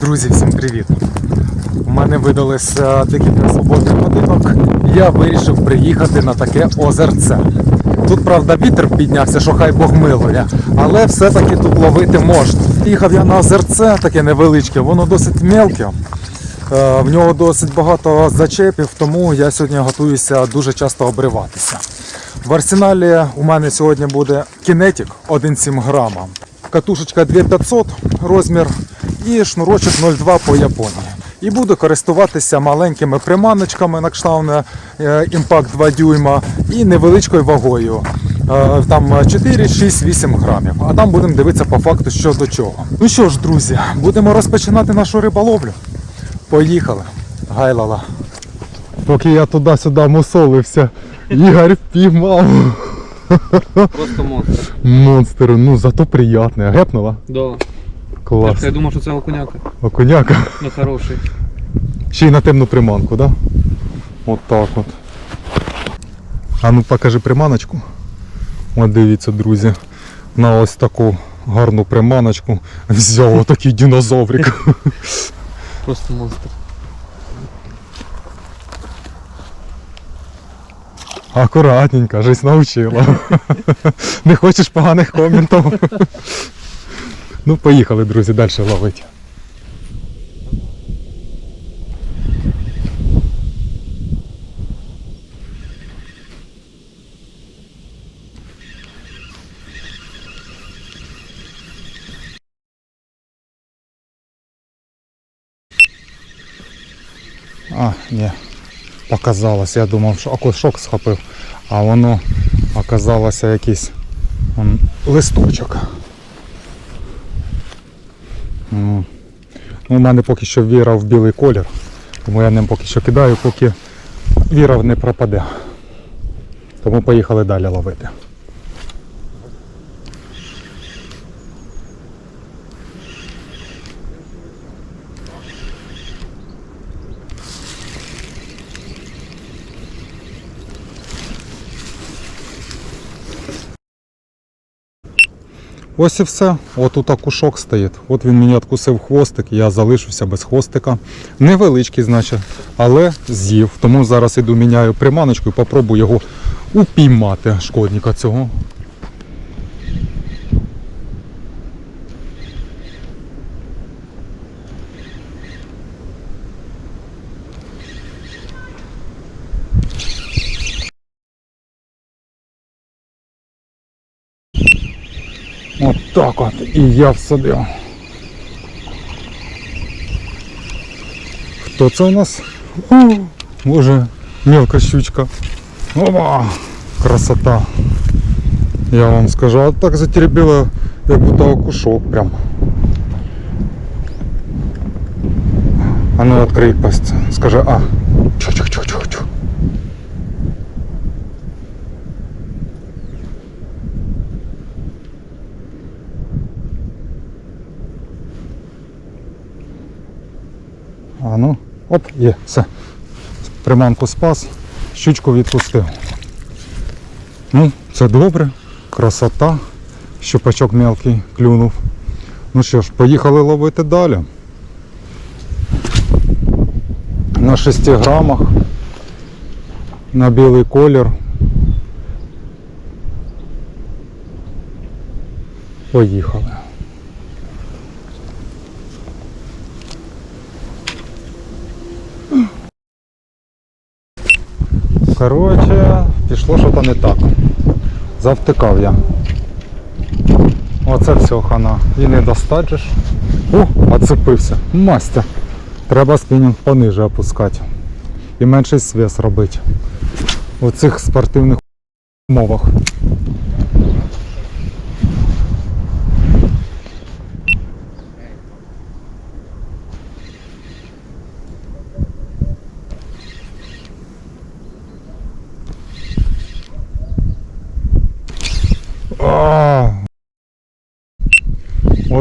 Друзі, всім привіт! У мене видалося декілька свободних годинок. Я вирішив приїхати на таке озерце. Тут, правда, вітер піднявся, що хай Бог милує, але все-таки тут ловити можна. Їхав я на озерце, таке невеличке, воно досить мелке. Е, В нього досить багато зачепів, тому я сьогодні готуюся дуже часто обриватися. В арсеналі у мене сьогодні буде кінетик 1,7 грама, катушечка 2500 розмір і шнурочок 0,2 по Японії. І буду користуватися маленькими приманочками на кшталт е, імпакт 2 дюйма і невеличкою вагою. Е, Там 4, 6, 8 грамів. А там будемо дивитися по факту, що до чого. Ну що ж, друзі, будемо розпочинати нашу риболовлю. Поїхали. Гайлала. Поки я туди-сюди мусолився, Ігор піймав Просто монстр. монстр. Ну зато приятне. Гепнула? Да. Клас. Я думав, що це окуняка. Окуняка. Ну хороший. Ще й на темну приманку, да? От так от. А ну покажи приманочку. От дивіться, друзі. На ось таку гарну приманочку взяв отакий динозаврик. Просто монстр. Акуратненько, жизнь научила. Не хочеш поганих коментів? Ну, поїхали, друзі, далі ловити. А, ні. Показалось, я думав, що окушок схопив, а воно оказалося якийсь он, листочок. Ну, у мене поки що віра в білий колір, тому я ним поки що кидаю, поки віра не пропаде. Тому поїхали далі ловити. Ось і все. От тут кушок стоїть. От він мені відкусив хвостик, я залишився без хвостика. Невеличкий, значить, але з'їв. Тому зараз іду міняю приманочку і попробую його упіймати шкодника цього. От так от. І я всадив. Хто це у нас? О, боже, мелка щучка. Опа! Красота. Я вам скажу, а так затеребила, як будто окушок прям. А ну відкрий пасть. Скажи, а. Чу-чу-чу-чу-чу. Оп, є, все. Приманку спас, щучку відпустив. Ну, це добре, красота, щупачок мелкий клюнув. Ну що ж, поїхали ловити далі. На 6 грамах, на білий колір. Поїхали. Коротше, пішло щось не так. Завтикав я. Оце все хана. І не достаджиш. О, оцепився. Мастя. Треба спінінг пониже опускати. І менший свіс робити. У цих спортивних умовах. А.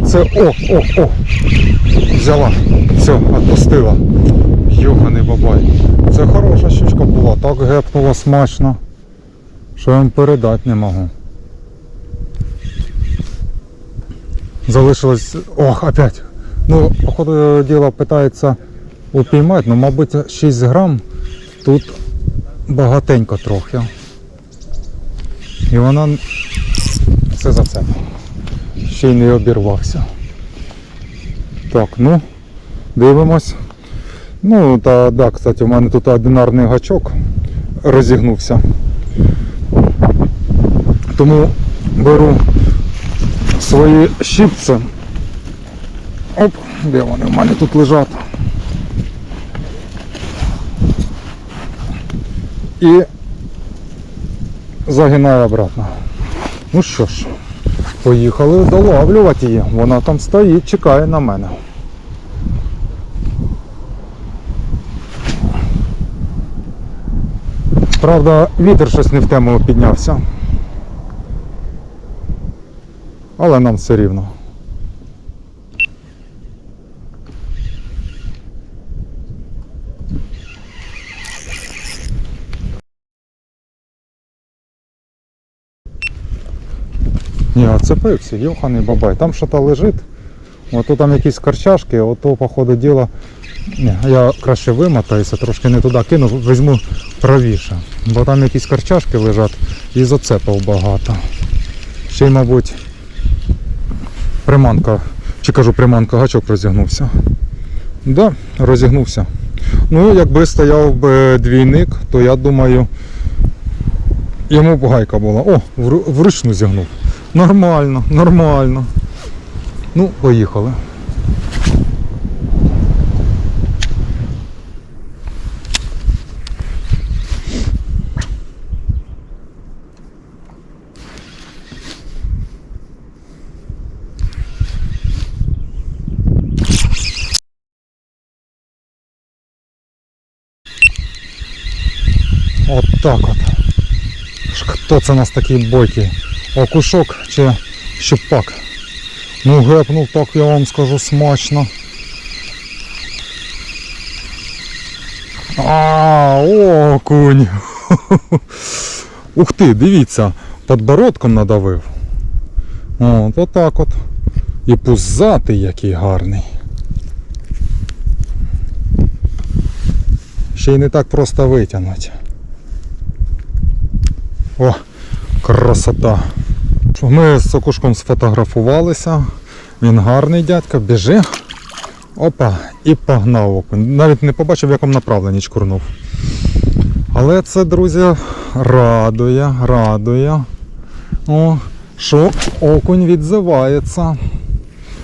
Оце о, о, о! Взяла. Все, відпустила. Йоханий бабай. Це хороша щучка була, так гепнула смачно. Що я вам передати не можу. Залишилось... Ох, опять Ну, по ходу діла питається упіймати, ну, мабуть, 6 грам тут багатенько трохи. І вона все за це. Ще й не обірвався. Так, ну, дивимось. Ну, та да, кстати, у мене тут одинарний гачок розігнувся. Тому беру свої щипці. Оп, де вони в мене тут лежать. І загинаю обратно. Ну що ж, поїхали долавлювати її. Вона там стоїть, чекає на мене. Правда, вітер щось не в тему піднявся. Але нам все рівно. Ні, оцепився, йоханий бабай. Там що то лежить. Ото там якісь карчашки, ото, по ходу діла. Ні, я краще вимотаюся, трошки не туди кину, візьму правіше. Бо там якісь карчашки лежать і зацепив багато. Ще й, мабуть, приманка, чи кажу приманка, гачок розігнувся. Да, розігнувся. Ну, якби стояв би двійник, то я думаю, йому гайка була. О, вручну зігнув. Нормально, нормально. Ну, поїхали. От так от. Хто це у нас такий бойкий? Окушок чи щупак? Ну гепнув так, я вам скажу, смачно. А, окунь. Ух ти, дивіться, подбородком надавив. От, отак от. І пузатий який гарний. Ще й не так просто витягнути. О, красота. Ми з Сокушком сфотографувалися. Він гарний дядько, біжи. Опа, і погнав окунь. Навіть не побачив, в якому направленні чкурнув. Але це, друзі, радує, радує. О, що окунь відзивається.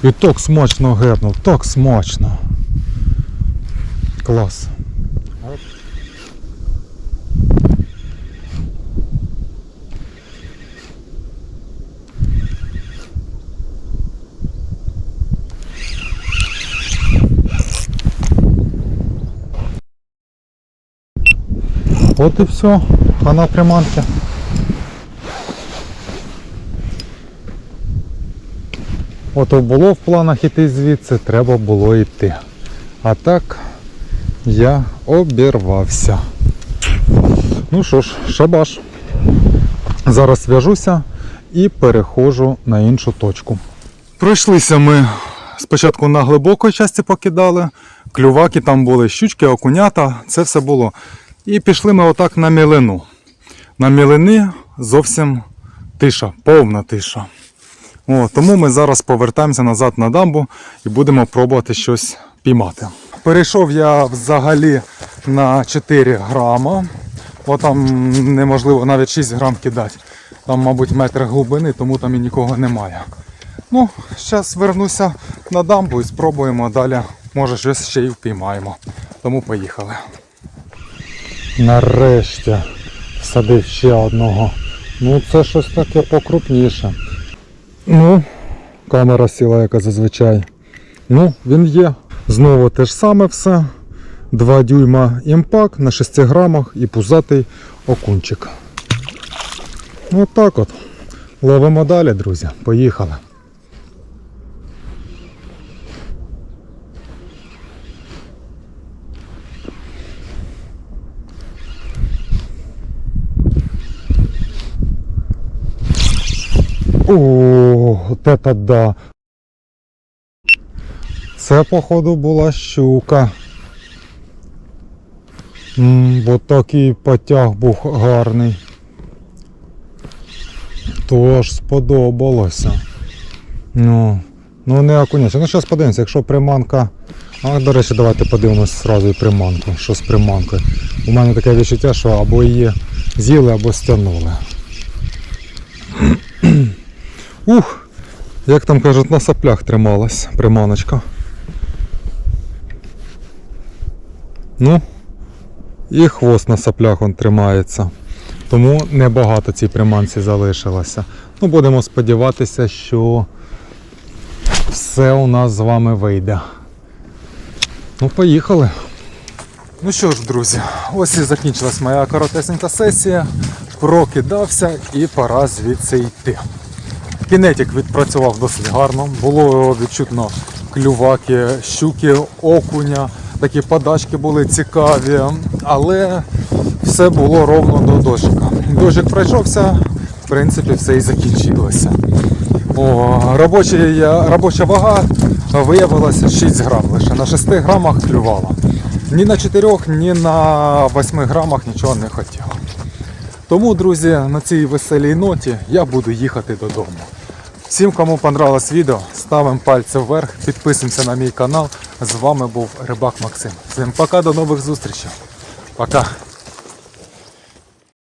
І так смачно гепнув, так смачно. Клас. От і все, хана приманки. Ото було в планах іти звідси, треба було йти. А так я обірвався. Ну що ж, шабаш. Зараз в'яжуся і переходжу на іншу точку. Пройшлися ми спочатку на глибокій часті покидали, клюваки там були, щучки, окунята, це все було. І пішли ми отак на мілину. На мілини зовсім тиша, повна тиша. О, тому ми зараз повертаємося назад на дамбу і будемо пробувати щось піймати. Перейшов я взагалі на 4 грама. Бо там неможливо навіть 6 грам кидати. Там, мабуть, метр глибини, тому там і нікого немає. Ну, зараз вернуся на дамбу і спробуємо далі. Може щось ще й впіймаємо. Тому поїхали. Нарешті всадив ще одного. Ну це щось таке покрупніше. Ну, камера сіла, яка зазвичай. Ну, він є. Знову те ж саме все. 2 дюйма імпак на 6 грамах і пузатий окунчик. От от. Ловимо далі, друзі. Поїхали. О, от это да. Це, походу, була щука. Бо такий потяг був гарний. Тож сподобалося. Ну, ну не окунеться. Ну, зараз подивимося, якщо приманка. А, до речі, давайте подивимося зразу і приманку. Що з приманкою. У мене таке відчуття, що або її з'їли, або стягнули. Ух! Як там кажуть, на соплях трималась приманочка. Ну, і хвост на соплях он тримається. Тому небагато цій приманці залишилося. Ну, будемо сподіватися, що все у нас з вами вийде. Ну, поїхали. Ну що ж, друзі, ось і закінчилась моя коротесенька сесія. Прокидався і пора звідси йти. Кінетик відпрацював досить гарно. Було відчутно клюваки, щуки, окуня, такі подачки були цікаві, але все було ровно до дощика. Дощик пройшовся, в принципі, все і закінчилося. О, робочий, робоча вага виявилася 6 грам лише. На 6 грамах клювала. Ні на 4, ні на 8 грамах нічого не хотіло. Тому, друзі, на цій веселій ноті я буду їхати додому. Всім, кому понравилось відео, ставимо пальці вверх, підписуємося на мій канал. З вами був Рибак Максим. Всім пока, до нових зустрічей. Пока.